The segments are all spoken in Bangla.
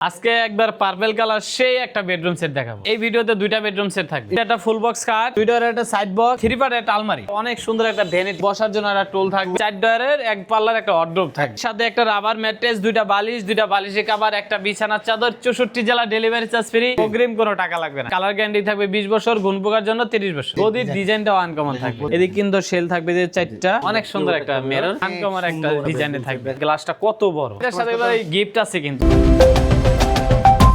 আজকে একবার পার্পেল কালার সেই একটা বেডরুম সেট দেখাবো। এই ভিডিওতে দুইটা বেডরুম সেট থাকবে। একটা ফুল বক্স খাট দুই ডয়ারের একটা সাইড বক্স থ্রি পার্ট একটা আলমারি। অনেক সুন্দর একটা ভ্যানিটি বসার জন্য একটা টুল থাকবে। চার ডয়ারের এক পাল্লার একটা অর্ড্রোপ থাকবে। সাথে একটা রাবার ম্যাট্রেস দুইটা বালিশ দুইটা বালিশে কাবার একটা বিছানার চাদর চৌষট্টি জেলা ডেলিভারি চার্জ ফ্রি অগ্রিম কোনো টাকা লাগবে না। কালার গ্যারান্টি থাকবে বিশ বছর গুণ পোকার জন্য তিরিশ বছর। গদির ডিজাইনটাও আনকমন থাকবে। এদিকে কিন্তু সেল থাকবে যে চারটা। অনেক সুন্দর একটা মেরর আনকমন একটা ডিজাইনে থাকবে। গ্লাসটা কত বড়। এটার সাথে গিফট আছে কিন্তু।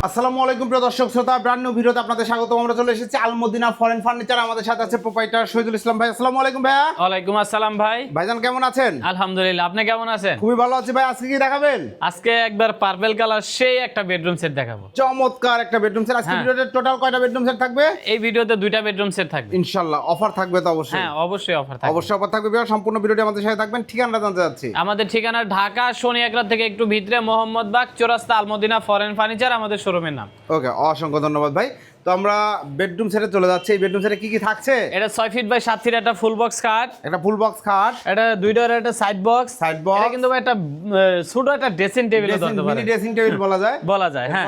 আসসালামু আলাইকুম প্রিয় দর্শক শ্রোতা ব্র্যান্ড নিউ ভিডিওতে আপনাদের স্বাগত আমরা চলে এসেছি আলমদিনা ফরেন ফার্নিচার আমাদের সাথে আছে প্রোপাইটার শহীদুল ইসলাম ভাই। আসসালামু আলাইকুম ভাইয়া। ওয়ালাইকুম আসসালাম ভাই। ভাইজান কেমন আছেন? আলহামদুলিল্লাহ আপনি কেমন আছেন? খুবই ভালো আছি ভাই। আজকে কি দেখাবেন? আজকে একবার পার্পেল কালার সেই একটা বেডরুম সেট দেখাবো। চমৎকার একটা বেডরুম সেট আজকে হ্যাঁ। ভিডিওতে টোটাল কয়টা বেডরুম সেট থাকবে? এই ভিডিওতে দুইটা বেডরুম সেট থাকবে। ইনশাআল্লাহ অফার থাকবে তো অবশ্যই। হ্যাঁ অবশ্যই অফার থাকবে। অবশ্যই অফার থাকবে বিয়ার সম্পূর্ণ ভিডিওটি আমাদের সাথে থাকবেন। ঠিকানা জানতে যাচ্ছি আমাদের ঠিকানা ঢাকা শনি একরা থেকে একটু ভিতরে মোহাম্মদ বাগ চৌরাস্তা আলমদিনা ফরেন ফার্নিচার আমাদের শোরুমের নাম। ওকে অসংখ্য ধন্যবাদ ভাই। তো আমরা বেডরুম সেটে চলে যাচ্ছি। এই বেডরুম সেটে কি কি থাকছে? এটা ছয় ফিট বাই সাত ফিট একটা ফুল বক্স খাট একটা ফুল বক্স খাট এটা দুই ডোরের একটা সাইড বক্স সাইড বক্স এটা কিন্তু একটা ছোট একটা ড্রেসিং টেবিল ধরতে পারে। মিনি ড্রেসিং টেবিল বলা যায়। বলা যায় হ্যাঁ?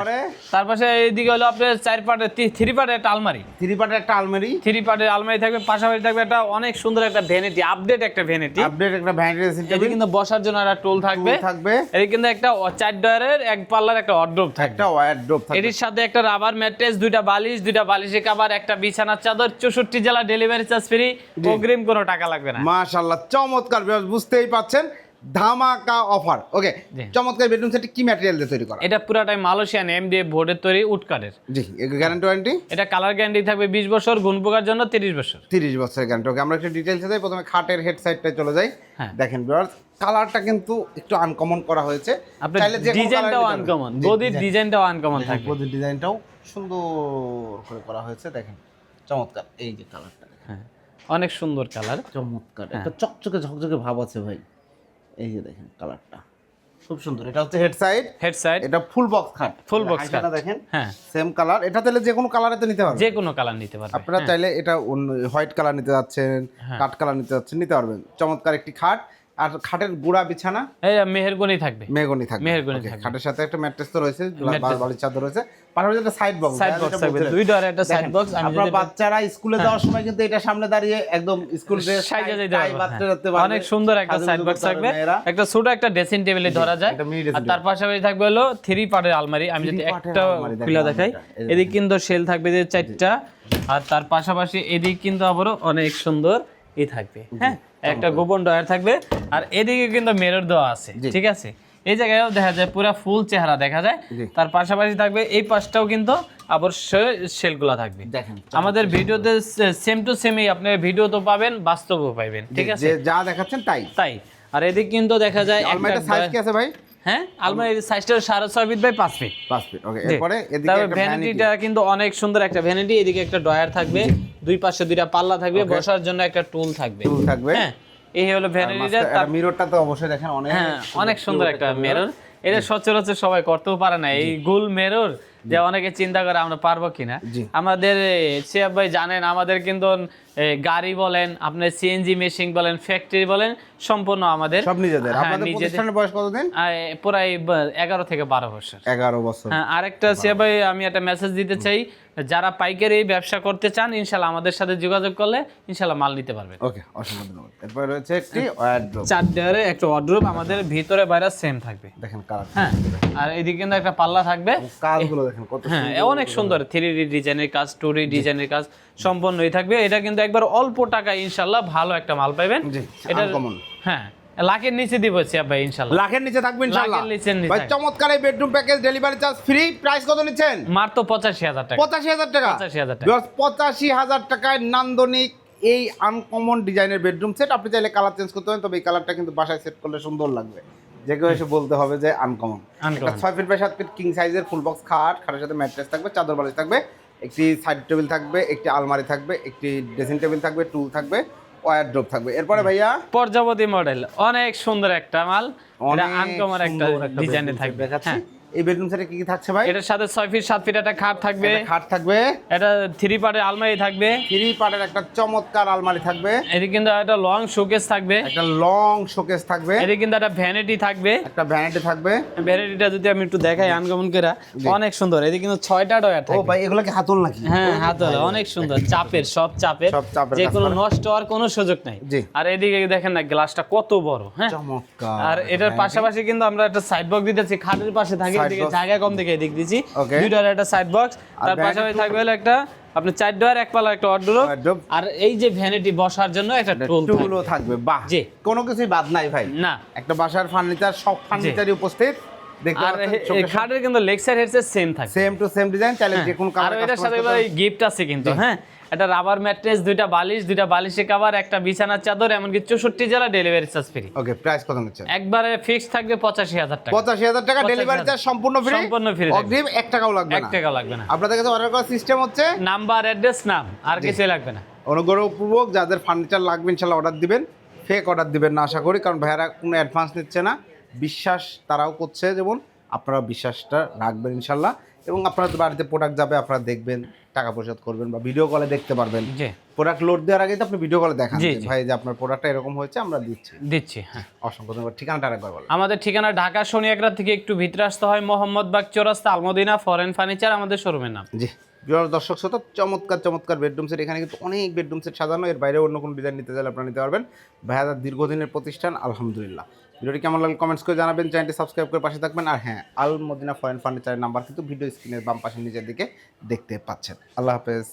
তার পাশে এইদিকে হলো আপনার চার পার্টের থ্রি পার্টের একটা আলমারি। থ্রি পার্টের একটা আলমারি। থ্রি পার্টের আলমারি থাকবে পাশাপাশি থাকবে একটা অনেক সুন্দর একটা ভ্যানিটি আপডেট একটা ভ্যানিটি আপডেট একটা ভ্যানিটি ড্রেসিং টেবিল কিন্তু বসার জন্য একটা টুল থাকবে। থাকবে। এদিকে কিন্তু একটা চার ডয়ারের এক পাল্লার একটা অর্ড্রপ থাকবে। একটা ওয়ারড্রোপ থাকবে। এটির সাথে একটা রাবার ম্যাট্রেস দুইটা বালিশ দুইটা বালিশে কাবার একটা বিছানার চাদর চৌষট্টি জেলা ডেলিভারি চার্জ ফ্রি অগ্রিম কোনো টাকা লাগবে না। মাশাআল্লাহ চমৎকার বুঝতেই পাচ্ছেন ধামাকা অফার ওকে চমৎকার বেডরুম সেটটি কি ম্যাটেরিয়াল দিয়ে তৈরি করা? এটা পুরাটাই মালয়েশিয়ান এমডিএফ বোর্ডের তৈরি জি গ্যারান্টি ওয়ারেন্টি এটা কালার গ্যারান্টি থাকবে বিশ বছর গুণ পোকার জন্য তিরিশ বছর। তিরিশ বছরের গ্যারান্টি ওকে আমরা একটু ডিটেলসে যাই প্রথমে খাটের হেড সাইডটায় চলে যাই। হ্যাঁ। দেখেন বিয়ার্স কালারটা কিন্তু একটু আনকমন করা হয়েছে। আপনার ডিজাইনটাও আনকমন গদির ডিজাইনটাও আনকমন থাকবে। গদির ডিজাইনটাও সুন্দর করে করা হয়েছে দেখেন। চমৎকার। এই যে কালারটা হ্যাঁ অনেক সুন্দর কালার। চমৎকার। হ্যাঁ। একটা চকচকে ঝকঝকে ভাব আছে ভাই। এই যে দেখেন কালারটা। খুব সুন্দর। এটা হচ্ছে হেড সাইড হেড সাইড এটা ফুল বক্স খাট ফুল বক্স খাট। দেখেন। হ্যাঁ। সেম কালার এটা তাহলে যে কোনো কালারেতে নিতে পারবেন। যে কোনো কালার নিতে পারবেন আপনারা চাইলে এটা হোয়াইট কালার নিতে যাচ্ছেন হ্যাঁ। কাঠ কালার নিতে যাচ্ছেন নিতে পারবেন। চমৎকার একটি খাট আর খাটের গুড়া বিছানা? মেহেরগনি থাকবে। মেহগনি থাকবে। Okay, থাকবে। খাটের সাথে একটা ম্যাট্রেস তো রয়েছে। বালির চাদর রয়েছে। পাশাপাশি একটা সাইড বক্স সাইড বক্স থাকবে। দুই ডোর একটা সাইড বক্স আপনার বাচ্চারা স্কুলে যাওয়ার সময় কিন্তু এটা সামনে দাঁড়িয়ে একদম স্কুল ড্রেস সাইজে যেতে পারবে, হ্যাঁ। অনেক সুন্দর একটা সাইড বক্স থাকবে। একটা ছোট একটা ড্রেসিং টেবিলে ধরা যায়। আর তার পাশাপাশি থাকবে হলো থ্রি পার্টের আলমারি। আমি যদি একটা খুলে দেখাই। এদিক কিন্তু সেল থাকবে যে চারটা। আর তার পাশাপাশি এদিক কিন্তু আবারও অনেক সুন্দর। ই থাকবে। হ্যাঁ একটা গোপন ডয়ার থাকবে। আর এদিকে কিন্তু মেরর দেওয়া আছে ঠিক আছে? এই জায়গায়ও দেখা যায় পুরো ফুল চেহারা দেখা যায়। তার পাশাপাশি থাকবে এই পাশটাও কিন্তু আবার সেলগুলা থাকবে। দেখেন আমাদের ভিডিওতে সেম টু সেমই আপনি ভিডিও তো পাবেন বাস্তবও পাইবেন ঠিক আছে? যা দেখাচ্ছেন তাই। তাই। আর এদিক কিন্তু দেখা যায় আলমারিটা সাইজ কি আছে ভাই? হ্যাঁ? আলমারির সাইজটা সাড়ে ছয় ফিট বাই পাঁচ ফিট পাঁচ ফিট ওকে এরপরে এদিকে ভ্যানিটিটা কিন্তু অনেক সুন্দর একটা ভ্যানিটি এদিকে একটা ডয়ার থাকবে দুই পাশে দুইটা পাল্লা থাকবে বসার জন্য একটা টুল থাকবে। টুল থাকবে। হ্যাঁ এই হলো ভ্যানিটিটা তার মিররটা তো অবশ্যই দেখেন অনেক হ্যাঁ অনেক সুন্দর একটা মেরর এটা সচরাচর সবাই করতেও পারে না। এই গোল মেরর যে অনেকে চিন্তা করে আমরা পারব কিনা। আমাদের সিয়াব ভাই জানেন আমাদের কিন্তু গাড়ি বলেন আপনার সিএনজি মেশিন বলেন ফ্যাক্টরি বলেন সম্পূর্ণ আমাদের সব নিজেদের। হ্যাঁ, আপনাদের প্রতিষ্ঠানের বয়স কতদিন? প্রায় এগারো থেকে বারো বছর। এগারো বছর। হ্যাঁ আরেকটা ভাই আমি একটা মেসেজ দিতে চাই যারা পাইকারি ব্যবসা করতে চান ইনশাল্লাহ আমাদের সাথে যোগাযোগ করলে ইনশাল্লাহ মাল নিতে পারবেন। ওকে অসংখ্য ধন্যবাদ। এরপরে রয়েছে একটি ওয়ারড্রোব চার দেয়ারে একটা ওয়ার্ড্রোব আমাদের ভিতরে বাইরে সেম থাকবে। দেখেন কালার হ্যাঁ আর এদিকে কিন্তু একটা পাল্লা থাকবে। কাজগুলো দেখেন কত হ্যাঁ অনেক সুন্দর থ্রি ডি ডিজাইনের কাজ টু ডি ডিজাইনের কাজ। সম্পূর্ণই থাকবে। এটা কিন্তু একবার অল্প টাকা ইনশাল্লাহ ভালো একটা মাল পাইবেন। এটা হ্যাঁ লাখের নিচে দিব ভাই ইনশাল্লাহ। লাখের নিচে থাকবে ইনশাআল্লাহ লাখের নিচে ভাই চমৎকার এই bedroom package delivery charge free price কত নিচ্ছেন? পঁচাশি হাজার টাকা। পঁচাশি হাজার টাকা। 85,000 টাকা। Viewers, পঁচাশি হাজার টাকায় নান্দনিক এই আনকমন ডিজাইনের বেডরুম সেট আপনি চাইলে কালার চেঞ্জ করতে পারেন তবে এই কালারটা কিন্তু বাসায় সেট করলে সুন্দর লাগবে। যে কেউ এসে বলতে হবে যে আনকমন। ছয় ফিট বাই সাত ফিট কিং সাইজের ফুল বক্স খাট খাটের সাথে ম্যাট্রেস থাকবে চাদর বালিশ থাকবে। একটি সাইড টেবিল থাকবে একটি আলমারি থাকবে একটি ড্রেসিং টেবিল থাকবে টুল থাকবে ওয়ার ড্রপ থাকবে। এরপরে ভাইয়া? পর্যাবতী মডেল অনেক সুন্দর একটা মাল অনেক আনকমন একটা ডিজাইনে থাকবে দেখাচ্ছি। হ্যাঁ এই বেডরুম সেটে কি কি থাকছে ভাই? এটার সাথে ছয় ফিট সাত ফিট একটা খাট থাকবে। খাট থাকবে। এটা থ্রি পার্টের আলমারি থাকবে। থ্রি পার্টের একটা চমৎকার আলমারি থাকবে। এদিকে কিন্তু একটা লং শোকেস থাকবে। একটা লং শোকেস থাকবে। এদিকে কিন্তু একটা ভ্যানিটি থাকবে। একটা ভ্যানিটি থাকবে। ভ্যানিটিটা যদি আমি একটু দেখাই আনগমন করে অনেক সুন্দর। এদিকে কিন্তু ছয়টা ডয়ার ও ভাই এগুলো কি হাতল নাকি? হ্যাঁ হাতলে অনেক সুন্দর। চাপের সব চাপের। সব চাপের যে কোনো নষ্ট হওয়ার কোনো সুযোগ নাই। আর এদিকে দেখেন না গ্লাসটা কত বড় হ্যাঁ? চমৎকার। আর এটার পাশাপাশি কিন্তু আমরা একটা সাইড বক্স দিতেছি খাটের পাশে থাকে Side এদিকে জায়গা কম দেখে এদিক দিছি দুইটার একটা সাইড বক্স তার পাশাপাশি থাকবে হলো একটা আপনি চার ডয়ার এক পালা একটা অর্ডার আর এই যে ভ্যানিটি বসার জন্য একটা টুল থাকবে। বাহ। জি। কোনো কিছুই বাদ নাই ভাই। না। একটা বাসার ফার্নিচার সব ফার্নিচারই উপস্থিত। আর খাটের কিন্তু হেডসেট সেম থাকবে। সেম টু সেম ডিজাইন চাইলে। যে কোনো আর এটার সাথে গিফট আছে কিন্তু হ্যাঁ। একটা রাবার ম্যাট্রেস দুইটা বালিশ দুইটা বালিশে কভার একটা বিছানার চাদর এমনকি চৌষট্টি জেলা delivery charge free okay price কত নিচ্ছেন? একবারে ফিক্স থাকবে পঁচাশি হাজার টাকা। পঁচাশি হাজার টাকা ডেলিভারি চার্জ সম্পূর্ণ ফ্রি সম্পূর্ণ থাকবে। অগ্রিম এক টাকাও লাগবে এক না টাকা লাগবে না। আপনাদের কাছে অর্ডার করার সিস্টেম হচ্ছে? নাম্বার অ্যাড্রেস নাম আর কিছু লাগবে না। অনুগ্রহপূর্বক যাদের ফার্নিচার লাগবে ইনশাল্লাহ অর্ডার দিবেন। ফেক অর্ডার দিবেন না আশা করি কারণ ভাইয়ারা কোনো অ্যাডভান্স নিচ্ছে না। বিশ্বাস তারাও করছে যেমন আপনারা বিশ্বাসটা রাখবেন ইনশাল্লাহ। এবং আপনারা বাড়িতে প্রোডাক্ট যাবে আপনারা দেখবেন। টাকা পরিশোধ করবেন বা ভিডিও কলে দেখতে পারবেন। প্রোডাক্ট লোড দেওয়ার আগে তো আপনি ভিডিও কলে দেখান যে ভাই যে আপনার প্রোডাক্টটা এরকম হয়েছে আমরা দিচ্ছি। দিচ্ছি হ্যাঁ। অসংখ্য ধন্যবাদ। ঠিকানাটা আরেকবার বলো আমাদের ঠিকানা ঢাকা শনি একরা থেকে একটু ভিতরে আসতে হয়। মোহাম্মদ বাগ চৌরাস্তা আলমদিনা ফরেন ফার্নিচার আমাদের শোরুমের নাম। জি। প্রিয় দর্শক, শ্রোতা, চমৎকার চমৎকার বেডরুম সেট এখানে কিন্তু অনেক বেডরুম সেট সাজানো। এর বাইরে অন্য কোনো ডিজাইন নিতে চাইলে আপনারা নিতে পারবেন। ভাইয়াদার দীর্ঘদিনের প্রতিষ্ঠান, আলহামদুলিল্লাহ। ভিডিওটি কেমন লাগল কমেন্টস করে জানাবেন। চ্যানেলটি সাবস্ক্রাইব করে পাশে থাকবেন। আর হ্যাঁ আল মদিনা ফরেন ফার্নিচারের নাম্বার কিন্তু ভিডিও স্ক্রিনের বাম পাশে নিচের দিকে দেখতে পাচ্ছেন। আল্লাহ হাফেজ।